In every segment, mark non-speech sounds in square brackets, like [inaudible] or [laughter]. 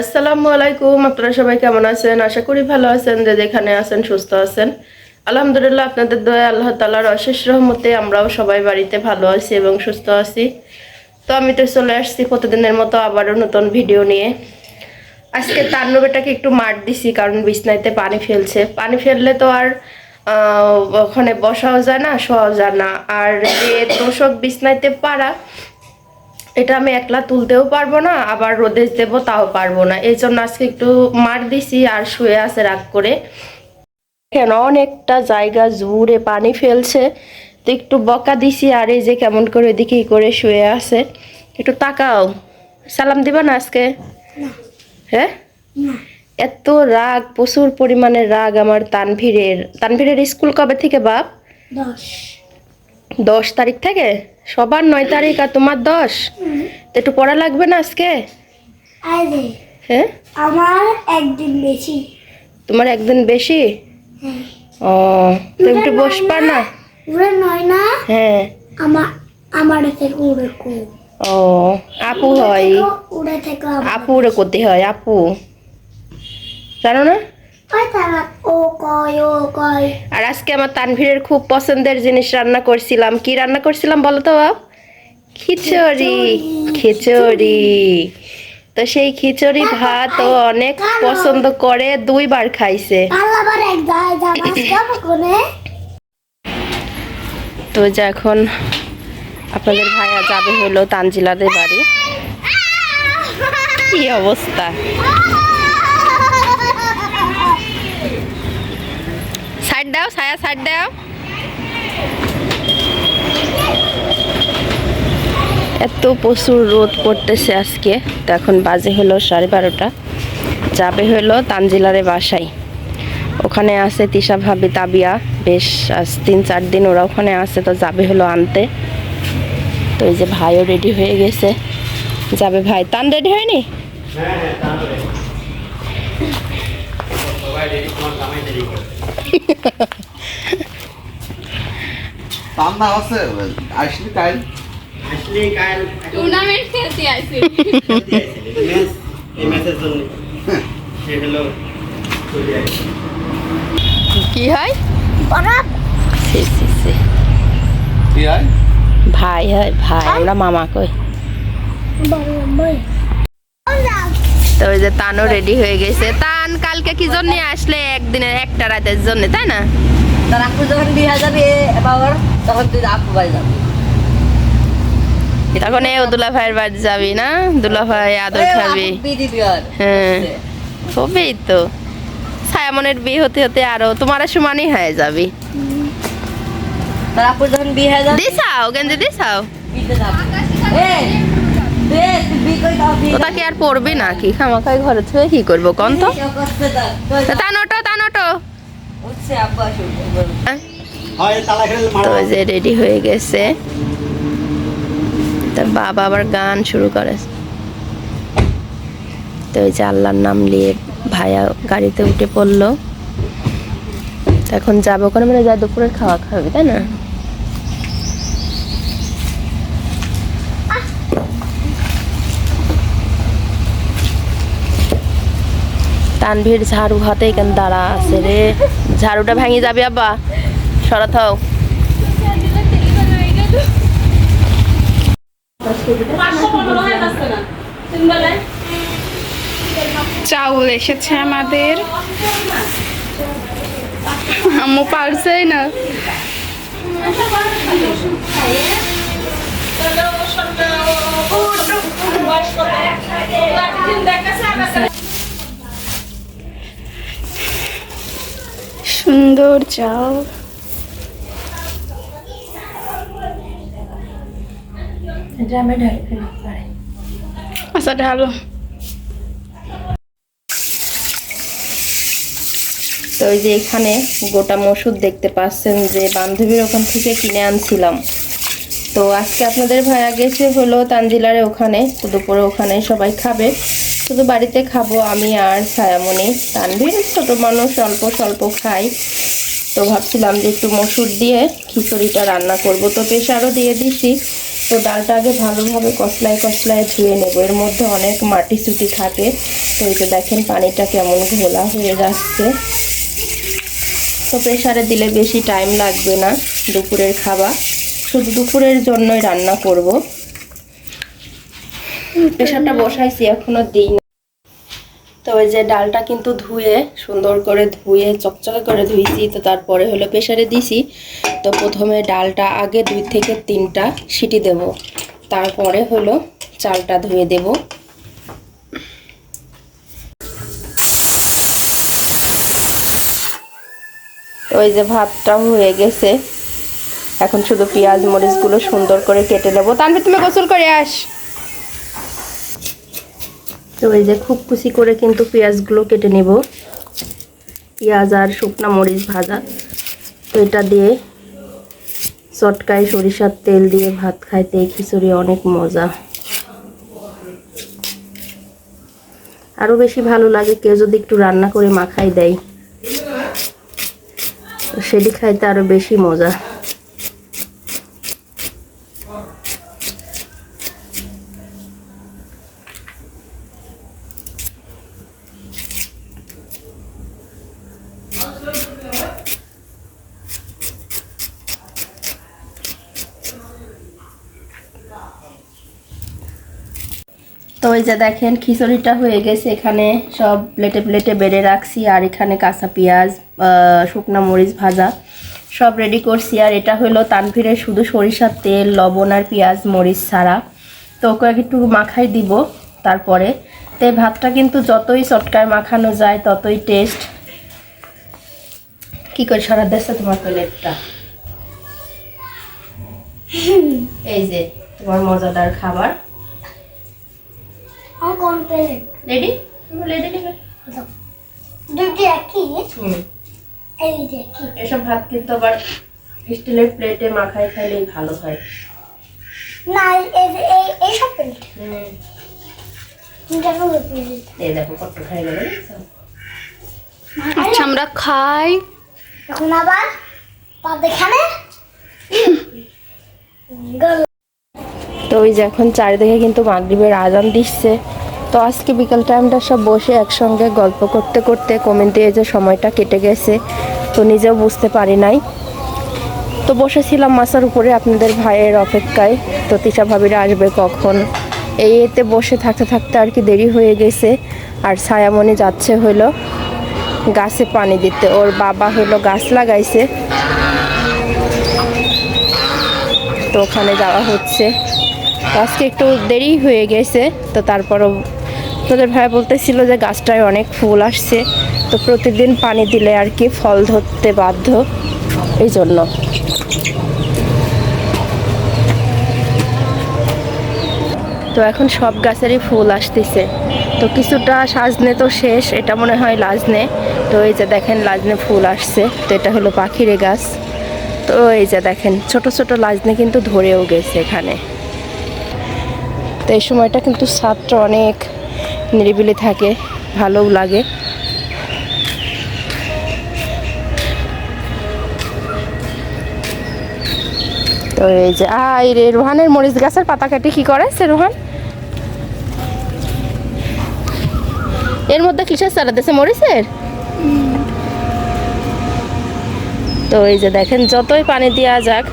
আসসালামু আলাইকুম, আপনারা সবাই কেমন আছেন? আশা করি ভালো আছেন, যে যেখানে আছেন, সুস্থ আছেন। আলহামদুলিল্লাহ, আপনাদের দয়া আল্লাহ তালার অশেষ রহমতে আমরাও সবাই বাড়িতে ভালো আছি এবং সুস্থ আছি। তো আমি তো চলে আসছি প্রতিদিনের মতো আবারও নতুন ভিডিও নিয়ে। আজকে তান্নবেটাকে একটু মার দিছি, কারণ বিছনাইতে পানি ফেলছে। পানি ফেললে তো আর ওখানে বসাও যায় না, শোয়াও যায় না। আর যে তোষক বিছনাইতে পারা এটা আমি একলা তুলতেও পারব না আবার রোদে দেবো তাও পারব না। এই জন্য আজকে একটু মার দিছি আর শুয়ে আছে রাগ করে। কেন? অনেকটা জায়গা জুড়ে পানি ফেলছে। তো একটু বকা দিছি আর এই যে কেমন করে এদিকে করে শুয়ে আছে। একটু তাকাও। সালাম দিবা না আজকে? হ্যাঁ? এত রাগ প্রচুর পরিমাণে রাগ আমার তানভীরের। তানভীরের স্কুল কবে থেকে বাপ? দশ। দশ তারিখ থেকে? সবার নয় তারিখ আর তোমার দশ? তো একটু পড়া লাগবে না আজকে? হ্যাঁ? আমার একদিন বেশি। তোমার একদিন বেশি? হ্যাঁ। ও তো একটু বসবা না? নয় না? হ্যাঁ। আমার আমার ও আপু হয়। আপু রে করতে হয় আপু। জানো না? আর আজকে আমার তানভীরের খুব পছন্দের জিনিস রান্না করছিলাম। কি রান্না করছিলাম বলো তো বাপ? খিচুড়ি খিচুড়ি। তো সেই খিচুড়ি ভাত ও অনেক পছন্দ করে দুইবার খাইছে। [coughs] তো যে এখন আপনাদের ভাইয়া যাবে হলো তানজিলাদের বাড়ি। কি অবস্থা? দাও ছায়া সাইড দাও। এত প্রচুর রোদ পড়তেছে আজকে। তো এখন বাজে হলো সাড়ে বারোটা। যাবে হলো তানজিলারে বাসায়। ওখানে আছে তিশা ভাবি তাবিয়া। বেশ আজ তিন চার দিন ওরা ওখানে আছে তো যাবে হলো আনতে। তো এই যে ভাইও রেডি হয়ে গেছে। যাবে ভাই। তান রেডি হয়নি? পান্না আছে আসলি কাল। টুর্নামেন্ট খেলতে আসি কি হয়? বরাব। সি, সি, সি। কি হয়? ভাই হয় ভাই আমরা মামা কই? তো ওই যে তানও রেডি হয়ে গেছে। তান! কালকে কি জন্য আসলে একদিনের একটা রাতের জন্য তাই না? তার আপু যখন বিয়ে যাবে এবার তখন তুই আপু বাড়ি যাবি। তখন এই দুলা ভাইয়ের বাড়ি যাবি না? দুলা ভাই আদর খাবি। হ্যাঁ। হবেই তো। সায়ামনের বিয়ে হতে হতে আরও তোমার সমানই হয়ে যাবি। তার আপু যখন বিয়ে হয়ে যাবে দিছাও গেঞ্জি দিছাও? বিয়ে যাবে। এই দে তুই বিয়ে করে দাও বিয়ে ওটা কি আর পড়বি না কি খামাখাই ঘরে থেকে কি করব কন তো? কেউ করতে তো যে রেডি হয়ে গেছে। তার বাবা আবার গান শুরু করে। তো ওই যে আল্লাহর নাম নিয়ে ভাইয়া গাড়িতে উঠে পড়ল। এখন যাব ওখানে মানে যা দুপুরের খাওয়া খাবে তাই না? তানভীর ঝাড়ু হাতে কেন দাঁড়া আছে রে ঝাড়ুটা ভেঙে যাবে আব্বা সরা থাও চাউল এসেছে আমাদের আম্মু পারছেই না সুন্দর চাও আচ্ছা ঢালো। তো ওই যে এখানে গোটা মসুর দেখতে পাচ্ছেন যে বান্ধবীর ওখান থেকে কিনে আনছিলাম। তো আজকে আপনাদের ভাইয়া গেছে হলো তানজিলারে ওখানে তো দুপুরে ওখানে সবাই খাবে। শুধু বাড়িতে খাব আমি আর ছায়ামণি তানভীর ছোট মানুষ, অল্প স্বল্প খাই। তো ভাবছিলাম যে একটু মসুর দিয়ে খিচুড়িটা রান্না করব। তো প্রেশারও দিয়ে দিছি। তো ডালটা আগে ভালোভাবে কষলায় কষলায় ধুয়ে নেব। এর মধ্যে অনেক মাটি চুটি থাকে। তো এই দেখেন পানিটা কেমন ঘোলা হয়ে যাচ্ছে। তো প্রেশারে দিলে বেশি টাইম লাগবে না দুপুরের খাবার। শুধু দুপুরের জন্যই রান্না করব। প্রেশারটা বসাইছি, এখনও দিই তো ওই যে ডালটা কিন্তু ধুয়ে, সুন্দর করে ধুয়ে, চকচকে করে ধুইছি, তো তারপরে হলো প্রেশারে দিছি। তো প্রথমে ডালটা আগে দুই থেকে তিনটা সিটি দেব, তারপরে হলো চালটা ধুয়ে দেব। ওই যে ভাতটা হয়ে গেছে। এখন শুধু পেঁয়াজ মরিচগুলো সুন্দর করে কেটে নেব। তারপরে তুমি গোসল করে আস। তো এই যে খুব কুচি করে কিন্তু পেঁয়াজগুলো কেটে নেব। পেঁয়াজ আর শুকনা মরিচ ভাজা। তো এটা দিয়ে চটকায় সরিষার তেল দিয়ে ভাত খাইতে এই খিচুড়ি অনেক মজা। আরও বেশি ভালো লাগে কেউ যদি একটু রান্না করে মাখাই দেয়। সেটি খাইতে আরও বেশি মজা। তো এই যে দেখেন, খিচুড়িটা হয়ে গেছে এখানে। সব প্লেটে প্লেটে বেড়ে রাখছি, আর এখানে কাঁচা পেঁয়াজ শুকনা মরিচ ভাজা সব রেডি করছি। আর এটা হলো তানভীরের শুধু সরিষার তেল, লবণ আর পেঁয়াজ, মরিচ ছাড়া। তো ওকে একটু মাখাই দিব তারপরে। তো ভাতটা কিন্তু যতই চটকায় মাখানো যায়, ততই টেস্ট কি করে সারা দেশে তোমার প্লেটটা? এই যে, তোমার মজাদার খাবার। আর কোন প্লেট রেডি রেডি নেবে দুটি একই এই দেখি এসব ভাত কিন্তু আবার স্টিলের প্লেটে মাখায় খাইলেই ভালো হয়। না এই যে- এই সব প্লেট এই দেখো কত খাই গেল আচ্ছা আমরা খাই। এখন আবার [laughs] গেল। তো ওই যে এখন চারিদিকে কিন্তু মাগরিবের আজান দিচ্ছে। তো আজকে বিকাল টাইমটা সব বসে একসঙ্গে গল্প করতে করতে কমেন্ট যে সময়টা কেটে গেছে, তো নিজেও বুঝতে পারি নাই। তো বসেছিলাম মাসার উপরে আপনাদের ভাইয়ের অপেক্ষায়। তো তিশা ভাবিরা আসবে কখন? এই এতে বসে থাকতে থাকতে আর কি দেরি হয়ে গেছে। আর ছায়ামণি যাচ্ছে হলো গাছে পানি দিতে। ওর বাবা হলো গাছ লাগাইছে। তো ওখানে যাওয়া হচ্ছে। আজকে একটু দেরি হয়ে গেছে, তো তারপরও তোদের ভাই বলতেছিল যে গাছটায় অনেক ফুল আসছে, তো প্রতিদিন পানি দিলে আর কি ফল ধরতে বাধ্য, এই জন্য। তো এখন সব গাছেরই ফুল আসতেছে। তো কিছুটা সাজনে তো শেষ, এটা মনে হয় লাজনে। তো এই যে দেখেন লাজনে ফুল আসছে, তো এটা হলো পাখিরে গাছ। তো এই যে দেখেন, ছোট ছোট লাজনে কিন্তু ধরেও গেছে এখানে। তো এই সময়টা কিন্তু ছাদটা অনেক নিরিবিলি থাকে, ভালোও লাগে। তো এই যে আই রে, রোহানের মরিচ গাছের পাতা কাটি কি করেছে রোহান? এর মধ্যে কিসের সারা দেশে মরিচের? তো এই যে দেখেন, যতই পানি দেওয়া যাক,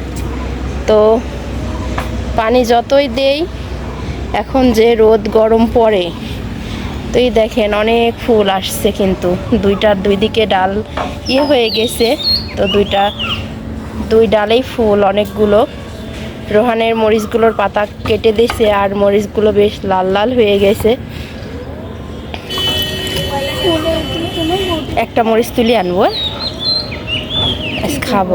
তো পানি যতই দেই এখন যে রোদ গরম পড়ে তো এই দেখেন অনেক ফুল আসছে কিন্তু। দুইটার দুই দিকে ডাল ইয়ে হয়ে গেছে, তো দুইটা, দুই ডালেই ফুল অনেকগুলো। রোহানের মরিচগুলোর পাতা কেটে দিয়েছে আর মরিচগুলো বেশ লাল লাল হয়ে গেছে। একটা মরিচ তুলি আনব খাব।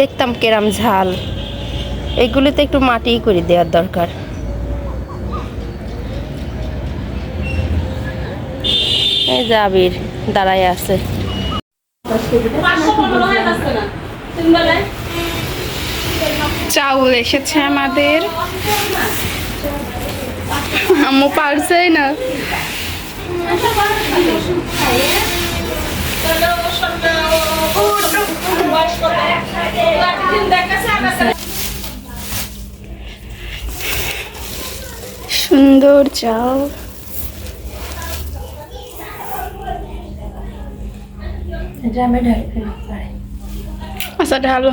দেখতাম কেরাম ঝাল। এগুলোতে একটু মাটি করে দেওয়ার দরকার। এই যাবির দাঁড়ায় আছে। চাউল এসেছে আমাদের। আম্মু পারছেই না। চাল ড্রামে ঢালি ফেলি পারে আচ্ছা ঢালো